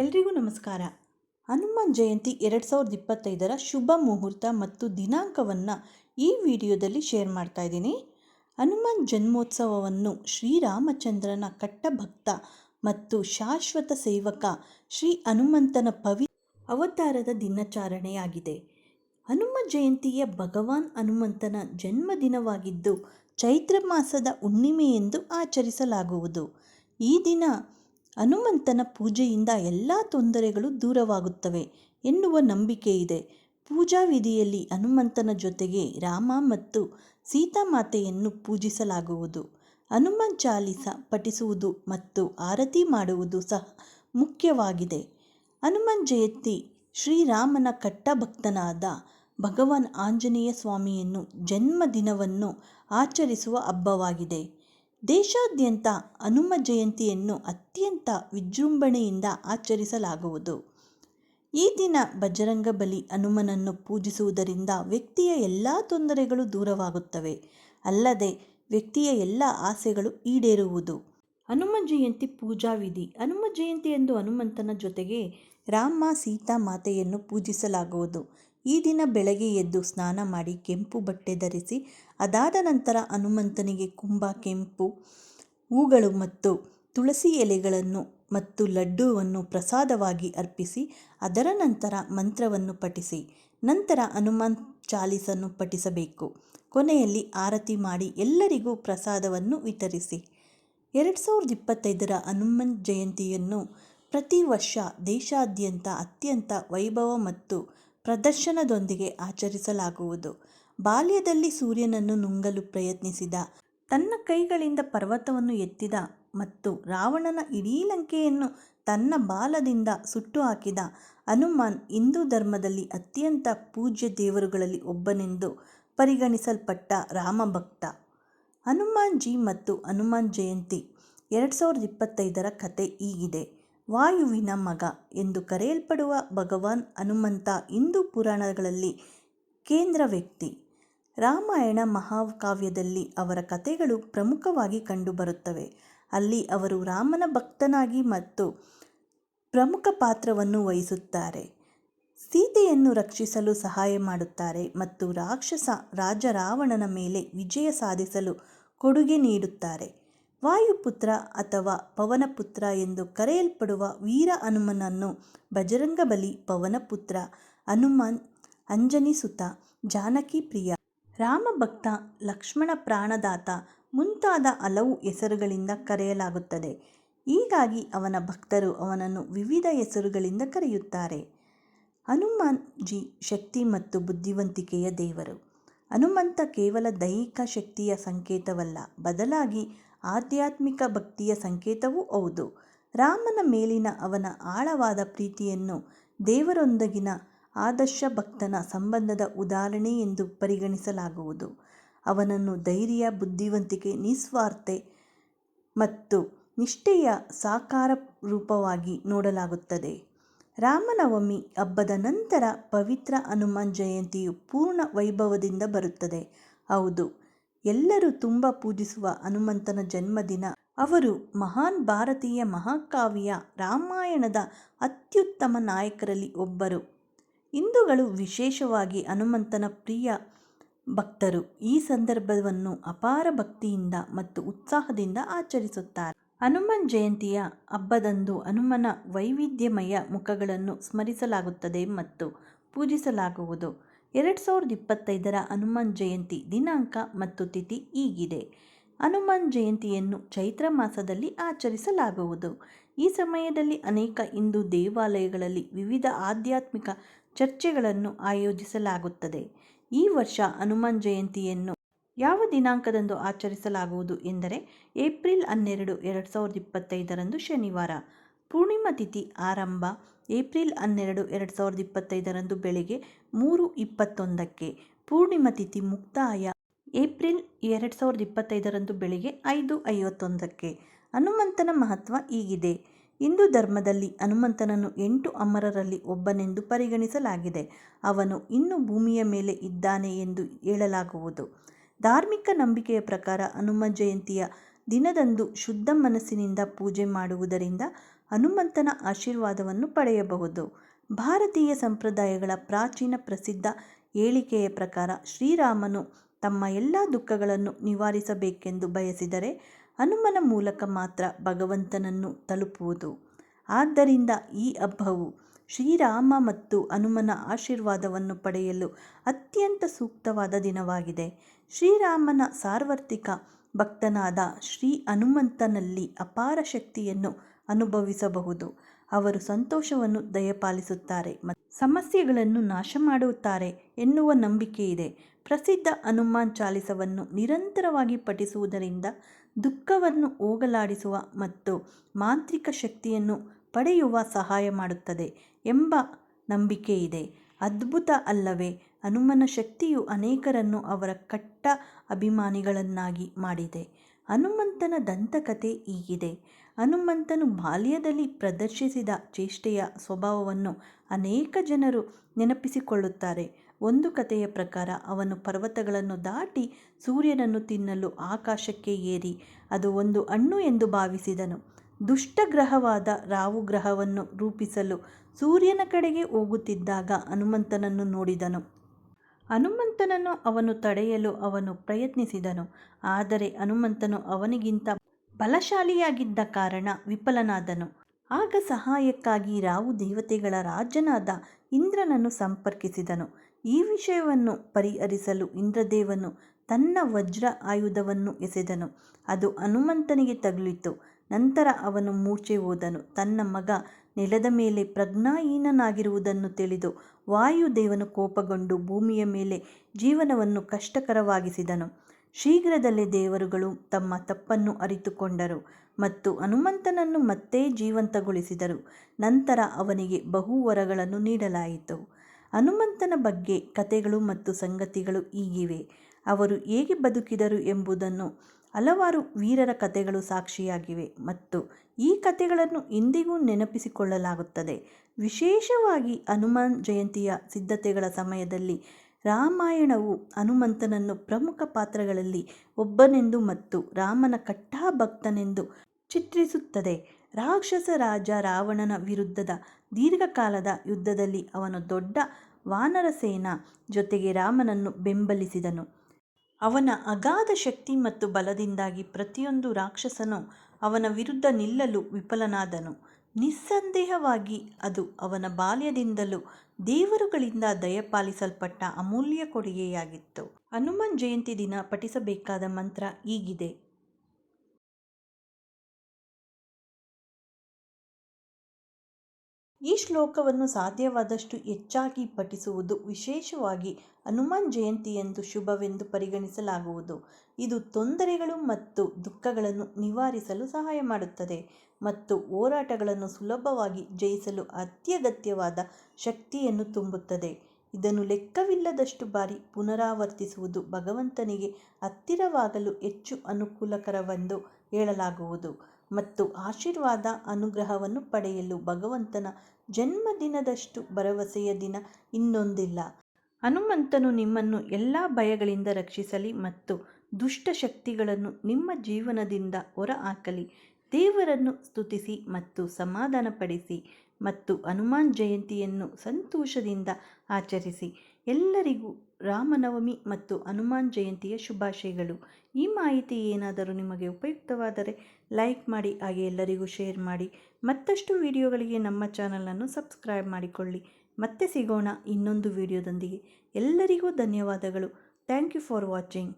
ಎಲ್ರಿಗೂ ನಮಸ್ಕಾರ. ಹನುಮಾನ್ ಜಯಂತಿ ಎರಡು ಸಾವಿರದ ಇಪ್ಪತ್ತೈದರ ಶುಭ ಮುಹೂರ್ತ ಮತ್ತು ದಿನಾಂಕವನ್ನು ಈ ವಿಡಿಯೋದಲ್ಲಿ ಶೇರ್ ಮಾಡ್ತಾ ಇದ್ದೀನಿ. ಹನುಮಾನ್ ಜನ್ಮೋತ್ಸವವನ್ನು ಶ್ರೀರಾಮಚಂದ್ರನ ಕಟ್ಟಭಕ್ತ ಮತ್ತು ಶಾಶ್ವತ ಸೇವಕ ಶ್ರೀ ಹನುಮಂತನ ಪವಿ, ಅವತಾರದ ದಿನಾಚರಣೆಯಾಗಿದೆ. ಹನುಮ ಜಯಂತಿಯ ಭಗವಾನ್ ಹನುಮಂತನ ಜನ್ಮದಿನವಾಗಿದ್ದು ಚೈತ್ರ ಮಾಸದ ಹುಣ್ಣಿಮೆಯೆಂದು ಆಚರಿಸಲಾಗುವುದು. ಈ ದಿನ ಹನುಮಂತನ ಪೂಜೆಯಿಂದ ಎಲ್ಲ ತೊಂದರೆಗಳು ದೂರವಾಗುತ್ತವೆ ಎನ್ನುವ ನಂಬಿಕೆ ಇದೆ. ಪೂಜಾ ವಿಧಿಯಲ್ಲಿ ಹನುಮಂತನ ಜೊತೆಗೆ ರಾಮ ಮತ್ತು ಸೀತಾಮಾತೆಯನ್ನು ಪೂಜಿಸಲಾಗುವುದು. ಹನುಮಾನ್ ಚಾಲಿಸ ಪಠಿಸುವುದು ಮತ್ತು ಆರತಿ ಮಾಡುವುದು ಸಹ ಮುಖ್ಯವಾಗಿದೆ. ಹನುಮಾನ್ ಜಯಂತಿ ಶ್ರೀರಾಮನ ಕಟ್ಟಭಕ್ತನಾದ ಭಗವಾನ್ ಆಂಜನೇಯ ಸ್ವಾಮಿಯನ್ನು ಜನ್ಮದಿನವನ್ನು ಆಚರಿಸುವ ಹಬ್ಬವಾಗಿದೆ. ದೇಶಾದ್ಯಂತ ಹನುಮ ಜಯಂತಿಯನ್ನು ಅತ್ಯಂತ ವಿಜೃಂಭಣೆಯಿಂದ ಆಚರಿಸಲಾಗುವುದು. ಈ ದಿನ ಬಜರಂಗ ಬಲಿ ಹನುಮನನ್ನು ಪೂಜಿಸುವುದರಿಂದ ವ್ಯಕ್ತಿಯ ಎಲ್ಲ ತೊಂದರೆಗಳು ದೂರವಾಗುತ್ತವೆ. ಅಲ್ಲದೆ ವ್ಯಕ್ತಿಯ ಎಲ್ಲ ಆಸೆಗಳು ಈಡೇರುವುದು. ಹನುಮ ಜಯಂತಿ ಪೂಜಾ ವಿಧಿ. ಹನುಮ ಜಯಂತಿಯಂದು ಹನುಮಂತನ ಜೊತೆಗೆ ರಾಮ ಸೀತಾ ಮಾತೆಯನ್ನು ಪೂಜಿಸಲಾಗುವುದು. ಈ ದಿನ ಬೆಳಗ್ಗೆ ಎದ್ದು ಸ್ನಾನ ಮಾಡಿ ಕೆಂಪು ಬಟ್ಟೆ ಧರಿಸಿ, ಅದಾದ ನಂತರ ಹನುಮಂತನಿಗೆ ಕುಂಭ, ಕೆಂಪು ಹೂಗಳು ಮತ್ತು ತುಳಸಿ ಎಲೆಗಳನ್ನು ಮತ್ತು ಲಡ್ಡುವನ್ನು ಪ್ರಸಾದವಾಗಿ ಅರ್ಪಿಸಿ, ಅದರ ನಂತರ ಮಂತ್ರವನ್ನು ಪಠಿಸಿ. ನಂತರ ಹನುಮಾನ್ ಚಾಲೀಸನ್ನು ಪಠಿಸಬೇಕು. ಕೊನೆಯಲ್ಲಿ ಆರತಿ ಮಾಡಿ ಎಲ್ಲರಿಗೂ ಪ್ರಸಾದವನ್ನು ವಿತರಿಸಿ. ಎರಡು ಸಾವಿರದ ಇಪ್ಪತ್ತೈದರ ಹನುಮನ್ ಜಯಂತಿಯನ್ನು ಪ್ರತಿ ವರ್ಷ ದೇಶಾದ್ಯಂತ ಅತ್ಯಂತ ವೈಭವ ಮತ್ತು ಪ್ರದರ್ಶನದೊಂದಿಗೆ ಆಚರಿಸಲಾಗುವುದು. ಬಾಲ್ಯದಲ್ಲಿ ಸೂರ್ಯನನ್ನು ನುಂಗಲು ಪ್ರಯತ್ನಿಸಿದ, ತನ್ನ ಕೈಗಳಿಂದ ಪರ್ವತವನ್ನು ಎತ್ತಿದ ಮತ್ತು ರಾವಣನ ಇಡೀ ಲಂಕೆಯನ್ನು ತನ್ನ ಬಾಲದಿಂದ ಸುಟ್ಟು ಹಾಕಿದ ಹನುಮಾನ್ ಹಿಂದೂ ಧರ್ಮದಲ್ಲಿ ಅತ್ಯಂತ ಪೂಜ್ಯ ದೇವರುಗಳಲ್ಲಿ ಒಬ್ಬನೆಂದು ಪರಿಗಣಿಸಲ್ಪಟ್ಟ ರಾಮಭಕ್ತ ಹನುಮಾನ್ ಜಿ ಮತ್ತು ಹನುಮಾನ್ ಜಯಂತಿ ಎರಡು ಸಾವಿರದ ಇಪ್ಪತ್ತೈದರ ಕತೆ ಹೀಗಿದೆ. ವಾಯುವಿನ ಮಗ ಎಂದು ಕರೆಯಲ್ಪಡುವ ಭಗವಾನ್ ಹನುಮಂತ ಹಿಂದೂ ಪುರಾಣಗಳಲ್ಲಿ ಕೇಂದ್ರ ವ್ಯಕ್ತಿ. ರಾಮಾಯಣ ಮಹಾಕಾವ್ಯದಲ್ಲಿ ಅವರ ಕಥೆಗಳು ಪ್ರಮುಖವಾಗಿ ಕಂಡುಬರುತ್ತವೆ. ಅಲ್ಲಿ ಅವರು ರಾಮನ ಭಕ್ತನಾಗಿ ಮತ್ತು ಪ್ರಮುಖ ಪಾತ್ರವನ್ನು ವಹಿಸುತ್ತಾರೆ. ಸೀತೆಯನ್ನು ರಕ್ಷಿಸಲು ಸಹಾಯ ಮಾಡುತ್ತಾರೆ ಮತ್ತು ರಾಕ್ಷಸ ರಾಜ ರಾವಣನ ಮೇಲೆ ವಿಜಯ ಸಾಧಿಸಲು ಕೊಡುಗೆ ನೀಡುತ್ತಾರೆ. ವಾಯುಪುತ್ರ ಅಥವಾ ಪವನಪುತ್ರ ಎಂದು ಕರೆಯಲ್ಪಡುವ ವೀರ ಹನುಮನನ್ನು ಬಜರಂಗಬಲಿ ಪವನಪುತ್ರ ಹನುಮನ್ ಅಂಜನಿಸುತ ಜಾನಕಿ ಪ್ರಿಯ. ರಾಮಭಕ್ತ ಲಕ್ಷ್ಮಣ ಪ್ರಾಣದಾತ ಮುಂತಾದ ಹಲವು ಹೆಸರುಗಳಿಂದ ಕರೆಯಲಾಗುತ್ತದೆ. ಹೀಗಾಗಿ ಅವನ ಭಕ್ತರು ಅವನನ್ನು ವಿವಿಧ ಹೆಸರುಗಳಿಂದ ಕರೆಯುತ್ತಾರೆ. ಹನುಮಾನ್ ಜಿ ಶಕ್ತಿ ಮತ್ತು ಬುದ್ಧಿವಂತಿಕೆಯ ದೇವರು. ಹನುಮಂತ ಕೇವಲ ದೈಹಿಕ ಶಕ್ತಿಯ ಸಂಕೇತವಲ್ಲ, ಬದಲಾಗಿ ಆಧ್ಯಾತ್ಮಿಕ ಭಕ್ತಿಯ ಸಂಕೇತವೂ ಹೌದು. ರಾಮನ ಮೇಲಿನ ಅವನ ಆಳವಾದ ಪ್ರೀತಿಯನ್ನು ದೇವರೊಂದಿಗಿನ ಆದರ್ಶ ಭಕ್ತನ ಸಂಬಂಧದ ಉದಾಹರಣೆ ಎಂದು ಪರಿಗಣಿಸಲಾಗುವುದು. ಅವನನ್ನು ಧೈರ್ಯ, ಬುದ್ಧಿವಂತಿಕೆ, ನಿಸ್ವಾರ್ಥೆ ಮತ್ತು ನಿಷ್ಠೆಯ ಸಾಕಾರ ರೂಪವಾಗಿ ನೋಡಲಾಗುತ್ತದೆ. ರಾಮನವಮಿ ಹಬ್ಬದ ನಂತರ ಪವಿತ್ರ ಹನುಮಾನ್ ಜಯಂತಿಯು ಪೂರ್ಣ ವೈಭವದಿಂದ ಬರುತ್ತದೆ. ಹೌದು ಎಲ್ಲರೂ ತುಂಬ ಪೂಜಿಸುವ ಹನುಮಂತನ ಜನ್ಮದಿನ. ಅವರು ಮಹಾನ್ ಭಾರತೀಯ ಮಹಾಕಾವ್ಯ ರಾಮಾಯಣದ ಅತ್ಯುತ್ತಮ ನಾಯಕರಲ್ಲಿ ಒಬ್ಬರು. ಹಿಂದೂಗಳು ವಿಶೇಷವಾಗಿ ಹನುಮಂತನ ಪ್ರಿಯ ಭಕ್ತರು. ಈ ಸಂದರ್ಭವನ್ನು ಅಪಾರ ಭಕ್ತಿಯಿಂದ ಮತ್ತು ಉತ್ಸಾಹದಿಂದ ಆಚರಿಸುತ್ತಾರೆ. ಹನುಮನ್ ಜಯಂತಿಯ ಹಬ್ಬದಂದು ಹನುಮನ ವೈವಿಧ್ಯಮಯ ಮುಖಗಳನ್ನು ಸ್ಮರಿಸಲಾಗುತ್ತದೆ ಮತ್ತು ಪೂಜಿಸಲಾಗುವುದು. ಎರಡು ಸಾವಿರದ ಇಪ್ಪತ್ತೈದರ ಹನುಮಾನ್ ಜಯಂತಿ ದಿನಾಂಕ ಮತ್ತು ತಿಥಿ ಈಗಿದೆ ಹನುಮಾನ್ ಜಯಂತಿಯನ್ನು ಚೈತ್ರ ಮಾಸದಲ್ಲಿ ಆಚರಿಸಲಾಗುವುದು. ಈ ಸಮಯದಲ್ಲಿ ಅನೇಕ ಹಿಂದೂ ದೇವಾಲಯಗಳಲ್ಲಿ ವಿವಿಧ ಆಧ್ಯಾತ್ಮಿಕ ಚರ್ಚೆಗಳನ್ನು ಆಯೋಜಿಸಲಾಗುತ್ತದೆ. ಈ ವರ್ಷ ಹನುಮಾನ್ ಜಯಂತಿಯನ್ನು ಯಾವ ದಿನಾಂಕದಂದು ಆಚರಿಸಲಾಗುವುದು ಎಂದರೆ ಏಪ್ರಿಲ್ ಹನ್ನೆರಡು, ಎರಡು ಸಾವಿರದ ಇಪ್ಪತ್ತೈದರಂದು ಶನಿವಾರ. ಪೂರ್ಣಿಮಾ ತಿಥಿ ಆರಂಭ ಏಪ್ರಿಲ್ ಹನ್ನೆರಡು, ಎರಡು ಸಾವಿರದ ಇಪ್ಪತ್ತೈದರಂದು ಬೆಳಗ್ಗೆ ಮೂರು ಇಪ್ಪತ್ತೊಂದಕ್ಕೆ ಪೂರ್ಣಿಮ ತಿಥಿ ಮುಕ್ತಾಯ. ಏಪ್ರಿಲ್ ಎರಡು ಸಾವಿರದ ಇಪ್ಪತ್ತೈದರಂದು ಬೆಳಗ್ಗೆ ಐದು ಐವತ್ತೊಂದಕ್ಕೆ. ಹನುಮಂತನ ಮಹತ್ವ ಹೀಗಿದೆ. ಹಿಂದೂ ಧರ್ಮದಲ್ಲಿ ಹನುಮಂತನನ್ನು ಎಂಟು ಅಮರರಲ್ಲಿ ಒಬ್ಬನೆಂದು ಪರಿಗಣಿಸಲಾಗಿದೆ. ಅವನು ಇನ್ನೂ ಭೂಮಿಯ ಮೇಲೆ ಇದ್ದಾನೆ ಎಂದು ಹೇಳಲಾಗುವುದು. ಧಾರ್ಮಿಕ ನಂಬಿಕೆಯ ಪ್ರಕಾರ ಹನುಮ ಜಯಂತಿಯ ದಿನದಂದು ಶುದ್ಧ ಮನಸ್ಸಿನಿಂದ ಪೂಜೆ ಮಾಡುವುದರಿಂದ ಹನುಮಂತನ ಆಶೀರ್ವಾದವನ್ನು ಪಡೆಯಬಹುದು. ಭಾರತೀಯ ಸಂಪ್ರದಾಯಗಳ ಪ್ರಾಚೀನ ಪ್ರಸಿದ್ಧ ಹೇಳಿಕೆಯ ಪ್ರಕಾರ ಶ್ರೀರಾಮನು ತಮ್ಮ ಎಲ್ಲ ದುಃಖಗಳನ್ನು ನಿವಾರಿಸಬೇಕೆಂದು ಬಯಸಿದರೆ ಹನುಮನ ಮೂಲಕ ಮಾತ್ರ ಭಗವಂತನನ್ನು ತಲುಪುವುದು. ಆದ್ದರಿಂದ ಈ ಹಬ್ಬವು ಶ್ರೀರಾಮ ಮತ್ತು ಹನುಮನ ಆಶೀರ್ವಾದವನ್ನು ಪಡೆಯಲು ಅತ್ಯಂತ ಸೂಕ್ತವಾದ ದಿನವಾಗಿದೆ. ಶ್ರೀರಾಮನ ಸಾರ್ವತ್ರಿಕ ಭಕ್ತನಾದ ಶ್ರೀ ಹನುಮಂತನಲ್ಲಿ ಅಪಾರ ಶಕ್ತಿಯನ್ನು ಅನುಭವಿಸಬಹುದು. ಅವರು ಸಂತೋಷವನ್ನು ದಯಪಾಲಿಸುತ್ತಾರೆ ಮತ್ತು ಸಮಸ್ಯೆಗಳನ್ನು ನಾಶ ಮಾಡುತ್ತಾರೆ ಎನ್ನುವ ನಂಬಿಕೆ ಇದೆ. ಪ್ರಸಿದ್ಧ ಹನುಮಾನ್ ಚಾಲಿಸವನ್ನು ನಿರಂತರವಾಗಿ ಪಠಿಸುವುದರಿಂದ ದುಃಖವನ್ನು ಹೋಗಲಾಡಿಸುವ ಮತ್ತು ಮಾಂತ್ರಿಕ ಶಕ್ತಿಯನ್ನು ಪಡೆಯುವ ಸಹಾಯ ಮಾಡುತ್ತದೆ ಎಂಬ ನಂಬಿಕೆ ಇದೆ. ಅದ್ಭುತ ಅಲ್ಲವೇ? ಹನುಮನ ಶಕ್ತಿಯು ಅನೇಕರನ್ನು ಅವರ ಕಟ್ಟ ಅಭಿಮಾನಿಗಳನ್ನಾಗಿ ಮಾಡಿದೆ. ಹನುಮಂತನ ದಂತಕಥೆ ಹೀಗಿದೆ. ಹನುಮಂತನು ಬಾಲ್ಯದಲ್ಲಿ ಪ್ರದರ್ಶಿಸಿದ ಚೇಷ್ಟೆಯ ಸ್ವಭಾವವನ್ನು ಅನೇಕ ಜನರು ನೆನಪಿಸಿಕೊಳ್ಳುತ್ತಾರೆ. ಒಂದು ಕಥೆಯ ಪ್ರಕಾರ ಅವನು ಪರ್ವತಗಳನ್ನು ದಾಟಿ ಸೂರ್ಯನನ್ನು ತಿನ್ನಲು ಆಕಾಶಕ್ಕೆ ಏರಿ ಅದು ಒಂದು ಹಣ್ಣು ಎಂದು ಭಾವಿಸಿದನು. ದುಷ್ಟಗ್ರಹವಾದ ರಾವು ಗ್ರಹವನ್ನು ರೂಪಿಸಲು ಸೂರ್ಯನ ಕಡೆಗೆ ಹೋಗುತ್ತಿದ್ದಾಗ ಹನುಮಂತನನ್ನು ನೋಡಿದನು. ಹನುಮಂತನನ್ನು ಅವನು ತಡೆಯಲು ಅವನು ಪ್ರಯತ್ನಿಸಿದನು. ಆದರೆ ಹನುಮಂತನು ಅವನಿಗಿಂತ ಬಲಶಾಲಿಯಾಗಿದ್ದ ಕಾರಣ ವಿಫಲನಾದನು. ಆಗ ಸಹಾಯಕ್ಕಾಗಿ ರಾವು ದೇವತೆಗಳ ರಾಜನಾದ ಇಂದ್ರನನ್ನು ಸಂಪರ್ಕಿಸಿದನು. ಈ ವಿಷಯವನ್ನು ಪರಿಹರಿಸಲು ಇಂದ್ರದೇವನು ತನ್ನ ವಜ್ರ ಆಯುಧವನ್ನು ಎಸೆದನು. ಅದು ಹನುಮಂತನಿಗೆ ತಗುಲಿತು. ನಂತರ ಅವನು ಮೂರ್ಛೆ ಹೋದನು. ತನ್ನ ಮಗ ನೆಲದ ಮೇಲೆ ಪ್ರಜ್ಞಾಹೀನನಾಗಿರುವುದನ್ನು ತಿಳಿದು ವಾಯುದೇವನು ಕೋಪಗೊಂಡು ಭೂಮಿಯ ಮೇಲೆ ಜೀವನವನ್ನು ಕಷ್ಟಕರವಾಗಿಸಿದನು. ಶೀಘ್ರದಲ್ಲೇ ದೇವರುಗಳು ತಮ್ಮ ತಪ್ಪನ್ನು ಅರಿತುಕೊಂಡರು ಮತ್ತು ಹನುಮಂತನನ್ನು ಮತ್ತೆ ಜೀವಂತಗೊಳಿಸಿದರು. ನಂತರ ಅವನಿಗೆ ಬಹು ವರಗಳನ್ನು ನೀಡಲಾಯಿತು. ಹನುಮಂತನ ಬಗ್ಗೆ ಕಥೆಗಳು ಮತ್ತು ಸಂಗತಿಗಳು ಹೀಗಿವೆ. ಅವರು ಹೇಗೆ ಬದುಕಿದರು ಎಂಬುದನ್ನು ಹಲವಾರು ವೀರರ ಕಥೆಗಳು ಸಾಕ್ಷಿಯಾಗಿವೆ ಮತ್ತು ಈ ಕಥೆಗಳನ್ನು ಇಂದಿಗೂ ನೆನಪಿಸಿಕೊಳ್ಳಲಾಗುತ್ತದೆ. ವಿಶೇಷವಾಗಿ ಹನುಮಾನ್ ಜಯಂತಿಯ ಸಿದ್ಧತೆಗಳ ಸಮಯದಲ್ಲಿ ರಾಮಾಯಣವು ಹನುಮಂತನನ್ನು ಪ್ರಮುಖ ಪಾತ್ರಗಳಲ್ಲಿ ಒಬ್ಬನೆಂದು ಮತ್ತು ರಾಮನ ಕಟ್ಟಾಭಕ್ತನೆಂದು ಚಿತ್ರಿಸುತ್ತದೆ. ರಾಕ್ಷಸ ರಾಜ ರಾವಣನ ವಿರುದ್ಧದ ದೀರ್ಘಕಾಲದ ಯುದ್ಧದಲ್ಲಿ ಅವನು ದೊಡ್ಡ ವಾನರ ಸೇನಾ ಜೊತೆಗೆ ರಾಮನನ್ನು ಬೆಂಬಲಿಸಿದನು. ಅವನ ಅಗಾಧ ಶಕ್ತಿ ಮತ್ತು ಬಲದಿಂದಾಗಿ ಪ್ರತಿಯೊಂದು ರಾಕ್ಷಸನು ಅವನ ವಿರುದ್ಧ ನಿಲ್ಲಲು ವಿಫಲನಾದನು. ನಿಸ್ಸಂದೇಹವಾಗಿ ಅದು ಅವನ ಬಾಲ್ಯದಿಂದಲೂ ದೇವರುಗಳಿಂದ ದಯಪಾಲಿಸಲ್ಪಟ್ಟ ಅಮೂಲ್ಯ ಕೊಡುಗೆಯಾಗಿತ್ತು. ಹನುಮನ್ ಜಯಂತಿ ದಿನ ಪಠಿಸಬೇಕಾದ ಮಂತ್ರ ಹೀಗಿದೆ. ಈ ಶ್ಲೋಕವನ್ನು ಸಾಧ್ಯವಾದಷ್ಟು ಹೆಚ್ಚಾಗಿ ಪಠಿಸುವುದು ವಿಶೇಷವಾಗಿ ಹನುಮಾನ್ ಜಯಂತಿಯಂದು ಶುಭವೆಂದು ಪರಿಗಣಿಸಲಾಗುವುದು. ಇದು ತೊಂದರೆಗಳು ಮತ್ತು ದುಃಖಗಳನ್ನು ನಿವಾರಿಸಲು ಸಹಾಯ ಮಾಡುತ್ತದೆ ಮತ್ತು ಹೋರಾಟಗಳನ್ನು ಸುಲಭವಾಗಿ ಜಯಿಸಲು ಅತ್ಯಗತ್ಯವಾದ ಶಕ್ತಿಯನ್ನು ತುಂಬುತ್ತದೆ. ಇದನ್ನು ಲೆಕ್ಕವಿಲ್ಲದಷ್ಟು ಬಾರಿ ಪುನರಾವರ್ತಿಸುವುದು ಭಗವಂತನಿಗೆ ಹತ್ತಿರವಾಗಲು ಹೆಚ್ಚು ಅನುಕೂಲಕರವೆಂದು ಹೇಳಲಾಗುವುದು. ಮತ್ತು ಆಶೀರ್ವಾದ ಅನುಗ್ರಹವನ್ನು ಪಡೆಯಲು ಭಗವಂತನ ಜನ್ಮದಿನದಷ್ಟು ಭರವಸೆಯ ದಿನ ಇನ್ನೊಂದಿಲ್ಲ. ಹನುಮಂತನು ನಿಮ್ಮನ್ನು ಎಲ್ಲ ಭಯಗಳಿಂದ ರಕ್ಷಿಸಲಿ ಮತ್ತು ದುಷ್ಟ ಶಕ್ತಿಗಳನ್ನು ನಿಮ್ಮ ಜೀವನದಿಂದ ಹೊರಹಾಕಲಿ. ದೇವರನ್ನು ಸ್ತುತಿಸಿ ಮತ್ತು ಸಮಾಧಾನಪಡಿಸಿ ಮತ್ತು ಹನುಮಾನ್ ಜಯಂತಿಯನ್ನು ಸಂತೋಷದಿಂದ ಆಚರಿಸಿ. ಎಲ್ಲರಿಗೂ ರಾಮನವಮಿ ಮತ್ತು ಹನುಮಾನ್ ಜಯಂತಿಯ ಶುಭಾಶಯಗಳು. ಈ ಮಾಹಿತಿ ಏನಾದರೂ ನಿಮಗೆ ಉಪಯುಕ್ತವಾದರೆ ಲೈಕ್ ಮಾಡಿ, ಹಾಗೆ ಎಲ್ಲರಿಗೂ ಶೇರ್ ಮಾಡಿ. ಮತ್ತಷ್ಟು ವಿಡಿಯೋಗಳಿಗೆ ನಮ್ಮ ಚಾನಲನ್ನು ಸಬ್ಸ್ಕ್ರೈಬ್ ಮಾಡಿಕೊಳ್ಳಿ. ಮತ್ತೆ ಸಿಗೋಣ ಇನ್ನೊಂದು ವಿಡಿಯೋದೊಂದಿಗೆ. ಎಲ್ಲರಿಗೂ ಧನ್ಯವಾದಗಳು. Thank you for watching.